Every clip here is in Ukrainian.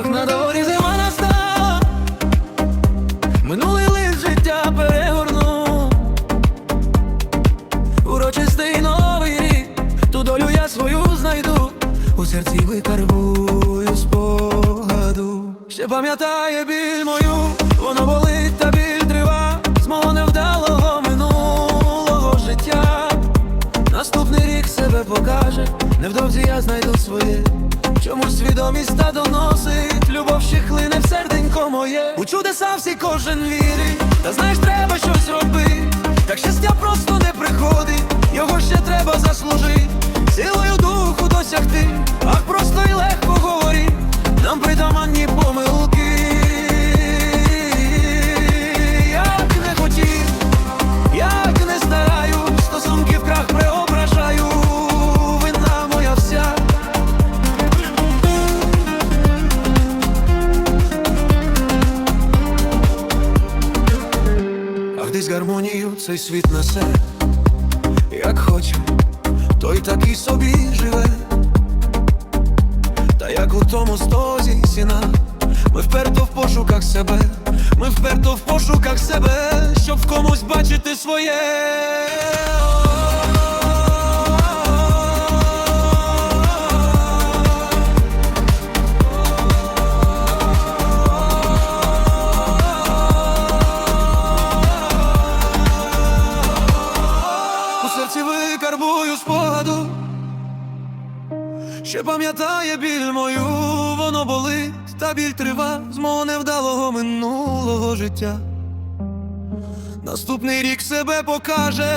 Ах, на дворі зима настала, минулий лист життя перегорну. Урочистий новий рік, ту долю я свою знайду, у серці викарбую спогаду. Ще пам'ятає біль мою, воно болить покаже, невдовзі я знайду своє. Чомусь свідомість та доносить, любов ще хлине в серденько моє. У чудеса всі кожен вірить, та знаєш, треба щось робити. Десь гармонію цей світ несе, як хоче, той так і собі живе. Та як у тому стозі сіна, ми вперто в пошуках себе, ми вперто в пошуках себе, щоб в комусь бачити своє. Серці викарбую спогаду, Ще пам'ятає біль мою, воно болить, та біль трива з мого невдалого минулого життя. Наступний рік себе покаже,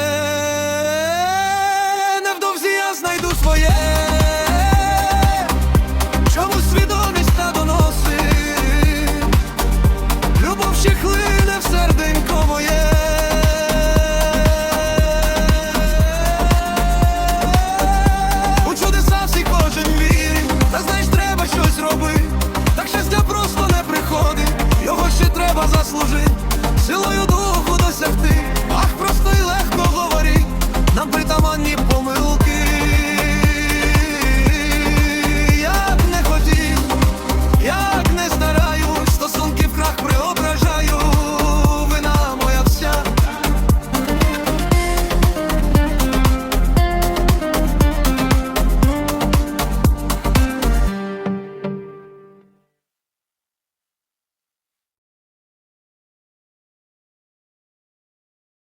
невдовзі я знайду своє.